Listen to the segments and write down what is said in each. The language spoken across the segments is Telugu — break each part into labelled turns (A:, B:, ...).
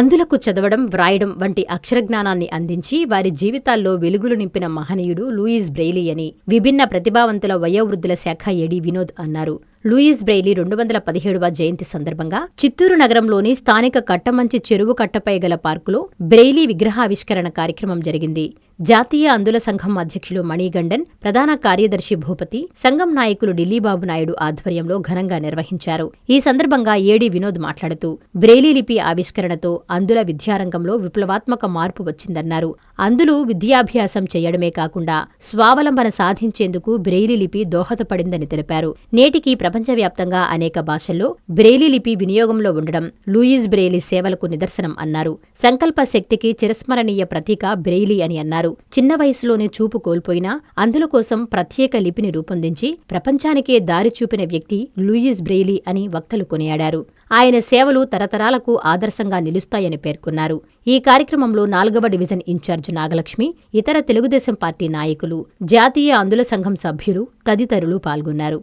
A: అందులకు చదవడం వ్రాయడం వంటి అక్షరజ్ఞానాన్ని అందించి వారి జీవితాల్లో వెలుగులు నింపిన మహనీయుడు లూయిస్ బ్రెయిలీ అని విభిన్న ప్రతిభావంతుల వయోవృద్ధుల శాఖ ఏడీ వినోద్ అన్నారు. లూయిస్ బ్రెయిలీ రెండు వందల పదిహేడవ జయంతి సందర్భంగా చిత్తూరు నగరంలోని స్థానిక కట్టమంచి చెరువు కట్టపై గల పార్కులో బ్రెయిలీ విగ్రహావిష్కరణ కార్యక్రమం జరిగింది. జాతీయ అందుల సంఘం అధ్యక్షులు మణిగండన్ ప్రధాన కార్యదర్శి భూపతి సంఘం నాయకులు ఢిల్లీబాబు నాయుడు ఆధ్వర్యంలో ఘనంగా నిర్వహించారు. ఈ సందర్భంగా ఏడి వినోద్ మాట్లాడుతూ బ్రెయిలీ లిపి ఆవిష్కరణతో అందుల విద్యారంగంలో విప్లవాత్మక మార్పు వచ్చిందన్నారు. అందులు విద్యాభ్యాసం చేయడమే కాకుండా స్వావలంబన సాధించేందుకు బ్రెయిలీ లిపి దోహదపడిందని తెలిపారు. నేటికి ప్రపంచవ్యాప్తంగా అనేక భాషల్లో బ్రెయిలీ లిపి వినియోగంలో ఉండడం లూయిస్ బ్రెయిలీ సేవలకు నిదర్శనం అన్నారు. సంకల్ప శక్తికి చిరస్మరణీయ ప్రతీక బ్రెయిలీ అని అన్నారు. చిన్న వయసులోనే చూపు కోల్పోయినా అందుల కోసం ప్రత్యేక లిపిని రూపొందించి ప్రపంచానికే దారి చూపిన వ్యక్తి లూయిస్ బ్రెయిలీ అని వక్తలు కొనియాడారు. ఆయన సేవలు తరతరాలకు ఆదర్శంగా నిలుస్తాయని పేర్కొన్నారు. ఈ కార్యక్రమంలో నాలుగవ డివిజన్ ఇన్ఛార్జ్ నాగలక్ష్మి ఇతర తెలుగుదేశం పార్టీ నాయకులు జాతీయ అందుల సంఘం సభ్యులు తదితరులు పాల్గొన్నారు.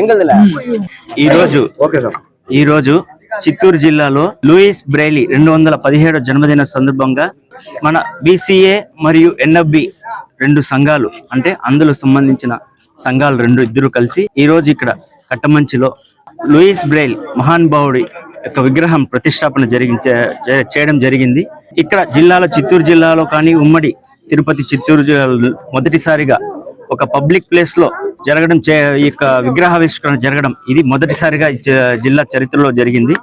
B: ఎంగల్దిలే
C: ఈ చిత్తూరు జిల్లాలో లూయిస్ బ్రైలీ రెండు వందల పదిహేడు జన్మదిన సందర్భంగా మన బీసీఏ మరియు ఎన్ఎఫ్బి రెండు సంఘాలు అంటే అందులో సంబంధించిన సంఘాలు రెండు ఇద్దరు కలిసి ఈ రోజు ఇక్కడ కట్టమంచిలో లూయిస్ బ్రైల్ మహానుభావుడి యొక్క విగ్రహం ప్రతిష్టాపన జరిగించే చేయడం జరిగింది. ఇక్కడ జిల్లాలో చిత్తూరు జిల్లాలో కానీ ఉమ్మడి తిరుపతి చిత్తూరు జిల్లాలో మొదటిసారిగా ఒక పబ్లిక్ ప్లేస్లో జరగడం చే- ఈ యొక్క విగ్రహావిష్కరణ జరగడం ఇది మొదటిసారిగా జిల్లా చరిత్రలో జరిగింది.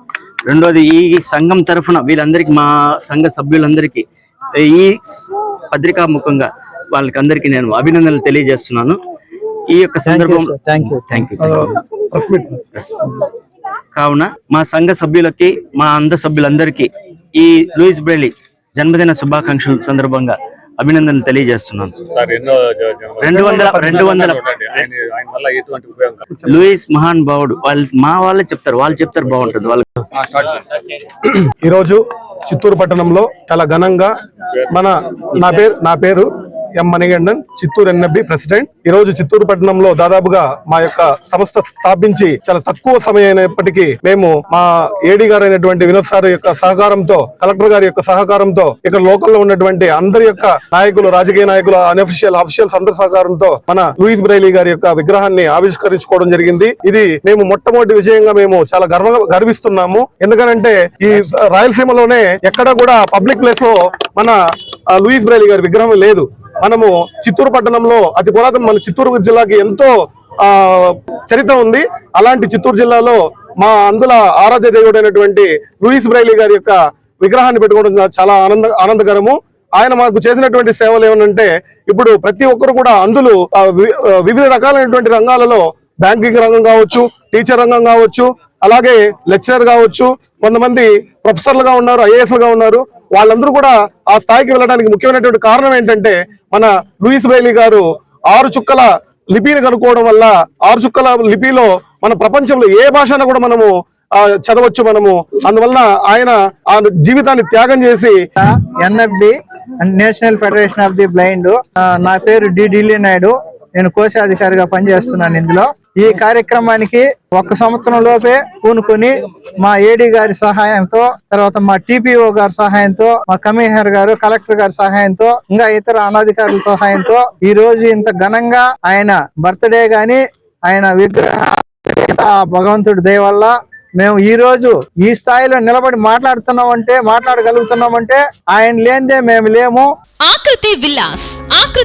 C: రెండోది ఈ సంఘం తరఫున వీళ్ళందరికీ మా సంఘ సభ్యులందరికీ ఈ పత్రికా ముఖంగా వాళ్ళకి అందరికీ నేను అభినందనలు తెలియజేస్తున్నాను. ఈ యొక్క సందర్భం యూ కావున మా సంఘ సభ్యులకి మా అంద సభ్యులందరికీ ఈ లూయిస్ బ్రెలీ జన్మదిన శుభాకాంక్షల సందర్భంగా అభినందనలు తెలియజేస్తున్నాను. రెండు వందల రెండు వందల. లూయిస్ మహాన్ బావుడు. వాళ్ళు మా వాళ్ళే చెప్తారు. వాళ్ళు చెప్తారు బాగుంటుంది వాళ్ళు
D: ఆ, స్టార్ట్ చేయండి.
E: ఈరోజు చిత్తూరు పట్టణంలో చాలా ఘనంగా మన నా పేరు నా పేరు ఎం మణిగండన్ చిత్తూరు ఎన్ఎఫ్బి ప్రెసిడెంట్. ఈ రోజు చిత్తూరు పట్టణంలో దాదాపుగా మా యొక్క సంస్థ స్థాపించి చాలా తక్కువ సమయం అయినప్పటికీ మేము మా ఏడి గారు అయినటువంటి వినోద్ సార్ యొక్క సహకారంతో కలెక్టర్ గారి యొక్క సహకారంతో ఇక్కడ లోకల్లో ఉన్నటువంటి అందరి యొక్క నాయకులు రాజకీయ నాయకులు అన్అఫిషియల్ అఫిషియల్స్ అందరి సహకారంతో మన లూయిస్ బ్రైలీ గారి యొక్క విగ్రహాన్ని ఆవిష్కరించుకోవడం జరిగింది. ఇది మేము మొట్టమొదటి విజయంగా మేము చాలా గర్వ గర్విస్తున్నాము. ఎందుకనంటే ఈ రాయలసీమలోనే ఎక్కడ కూడా పబ్లిక్ ప్లేస్లో మన లూయిస్ బ్రైలీ గారి విగ్రహం లేదు. మనము చిత్తూరు పట్టణంలో అతి పురాతన మన చిత్తూరు జిల్లాకి ఎంతో ఆ చరిత్ర ఉంది. అలాంటి చిత్తూరు జిల్లాలో మా అందుల ఆరాధ్య దేవుడైనటువంటి లూయిస్ బ్రైలీ గారి యొక్క విగ్రహాన్ని పెట్టుకోవడం చాలా ఆనంద ఆనందకరము. ఆయన మాకు చేసినటువంటి సేవలు ఏమనంటే ఇప్పుడు ప్రతి ఒక్కరు కూడా అందులో వివిధ రకాలైనటువంటి రంగాలలో బ్యాంకింగ్ రంగం కావచ్చు టీచర్ రంగం కావచ్చు అలాగే లెక్చరర్ కావచ్చు కొంతమంది ప్రొఫెసర్లుగా ఉన్నారు ఐఏఎస్లుగా ఉన్నారు. వాళ్ళందరూ కూడా ఆ స్థాయికి వెళ్ళడానికి ముఖ్యమైనటువంటి కారణం ఏంటంటే మన లూయిస్ బైలీ గారు ఆరు చుక్కల లిపిని కనుక్కోవడం వల్ల ఆరు చుక్కల లిపిలో మన ప్రపంచంలో ఏ భాషను కూడా మనము చదవచ్చు మనము. అందువల్ల ఆయన ఆ జీవితాన్ని త్యాగం చేసి
F: NFB and National Federation of the Blind నా పేరు డి ఢిల్లీ నాయుడు. నేను కోశాధికారిగా పనిచేస్తున్నాను ఇందులో. ఈ కార్యక్రమానికి ఒక సంవత్సరం లోపే పూనుకొని మా ఏడి గారి సహాయంతో తర్వాత మా టిపిఓ గారి సహాయంతో మా కమిషనర్ గారు కలెక్టర్ గారి సహాయంతో ఇంకా ఇతర అనధికారుల సహాయంతో ఈ రోజు ఇంత ఘనంగా ఆయన బర్త్డే గాని ఆయన విగ్రహ భగవంతుడి దయ వల్ల మేము ఈ రోజు ఈ స్థాయిలో నిలబడి మాట్లాడుతున్నామంటే మాట్లాడగలుగుతున్నామంటే ఆయన లేనిదే మేము లేము.
G: ఆకృతి విల్లాస్